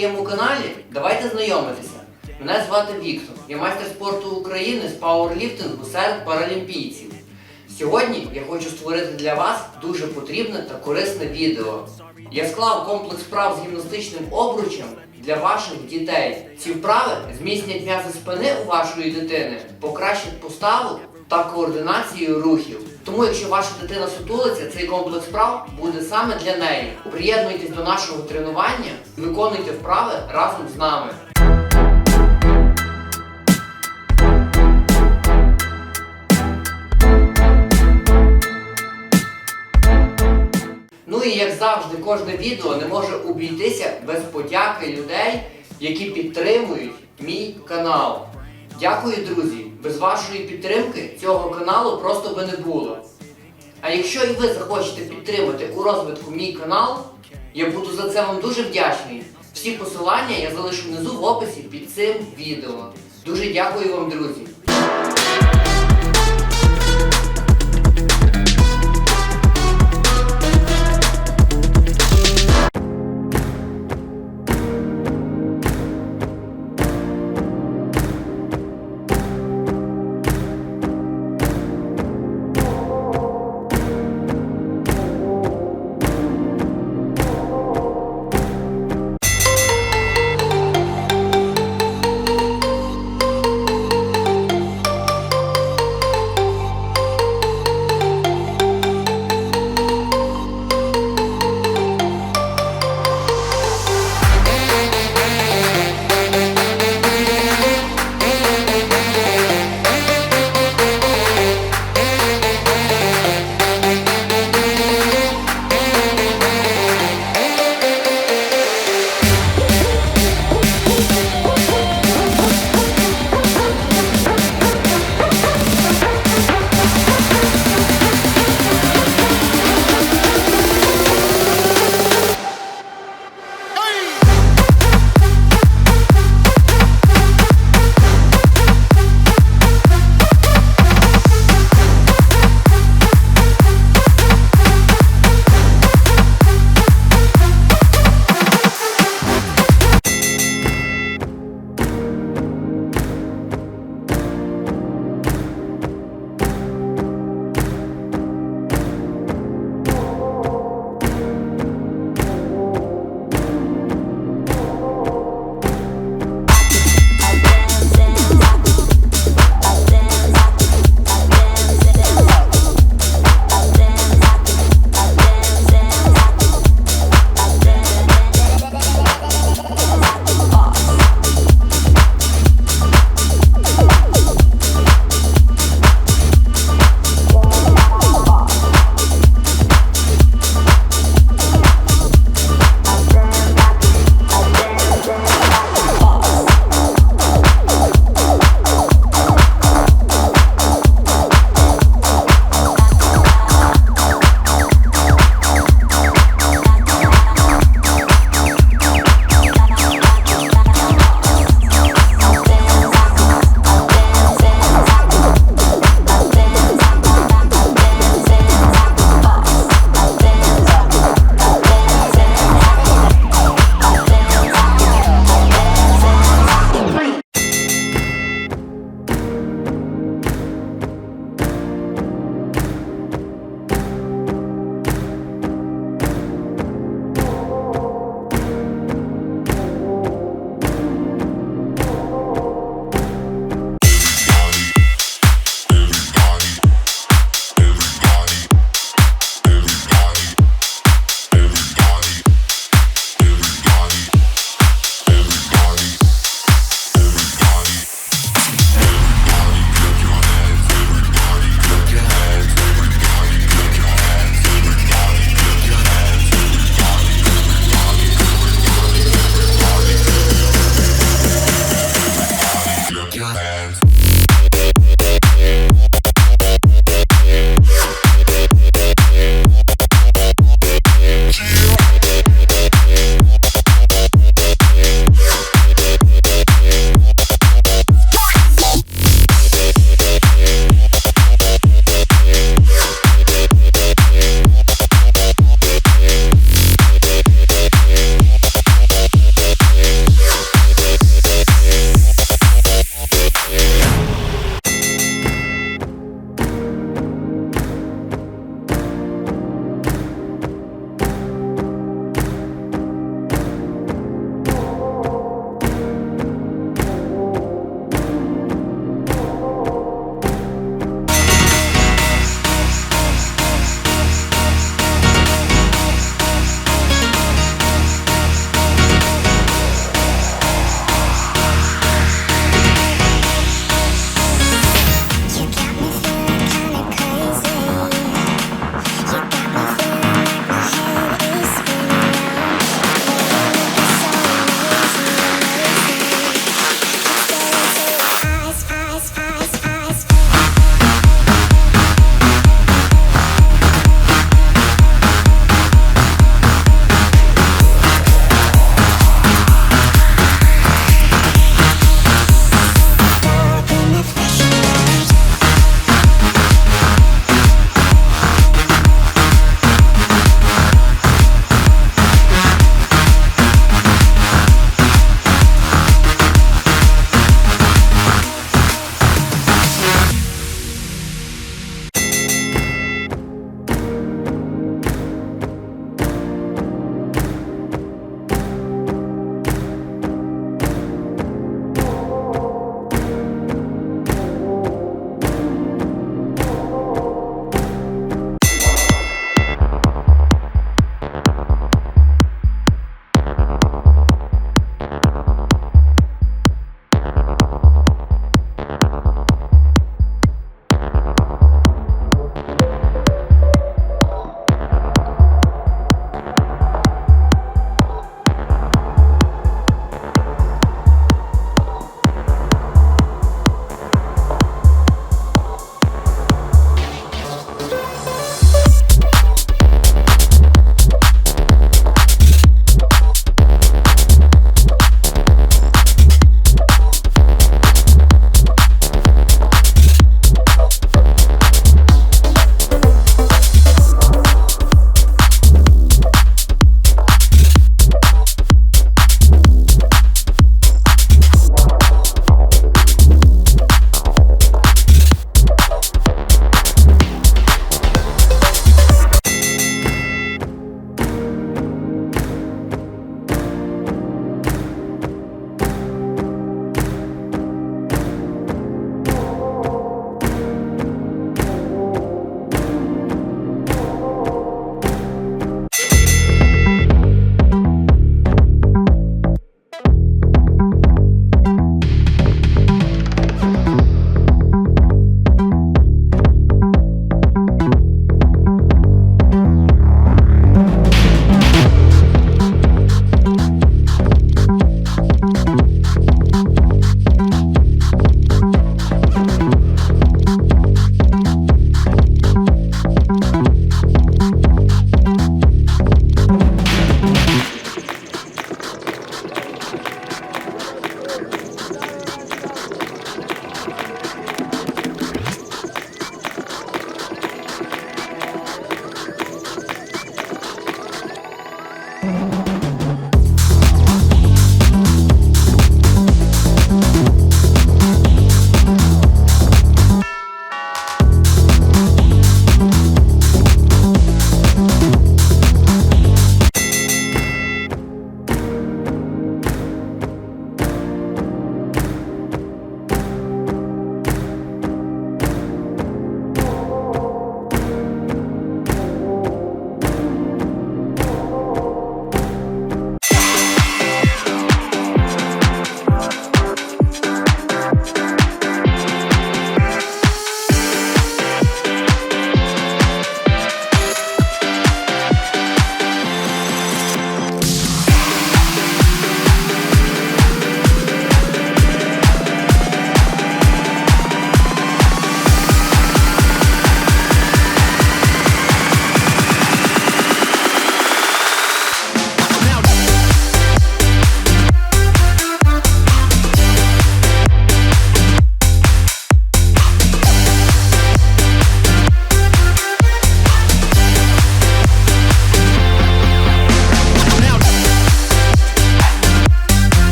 Моєму каналі, давайте знайомитися. Мене звати Віктор, я майстер спорту України з пауерліфтингу серед паралімпійців. Сьогодні я хочу створити для вас дуже потрібне та корисне відео. Я склав комплекс вправ з гімнастичним обручем для ваших дітей. Ці вправи зміцнять м'язи спини у вашої дитини, покращать поставу та координацію рухів. Тому, якщо ваша дитина сутулиться, цей комплекс вправ буде саме для неї. Приєднуйтесь до нашого тренування виконуйте вправи разом з нами. Ну і як завжди, кожне відео не може обійтися без подяки людей, які підтримують мій канал. Дякую, друзі! Без вашої підтримки цього каналу просто би не було. А якщо і ви захочете підтримати у розвитку мій канал, я буду за це вам дуже вдячний. Всі посилання я залишу внизу в описі під цим відео. Дуже дякую вам, друзі!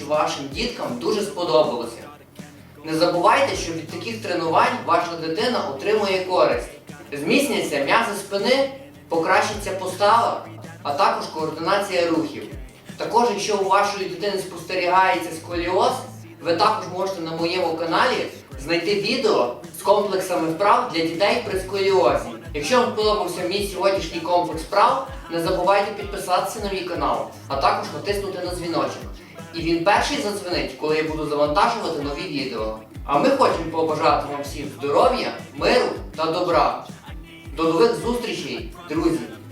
Що вашим діткам дуже сподобалося. Не забувайте, що від таких тренувань ваша дитина отримує користь. Зміцняться м'язи спини, покращиться постава, а також координація рухів. Також, якщо у вашої дитини спостерігається сколіоз, ви також можете на моєму каналі знайти відео з комплексами вправ для дітей при сколіозі. Якщо вам сподобався мій сьогоднішній комплекс вправ, не забувайте підписатися на мій канал, а також натиснути на дзвіночок. І він перший задзвонить, коли я буду завантажувати нові відео. А ми хочемо побажати вам всім здоров'я, миру та добра. До нових зустрічей, друзі!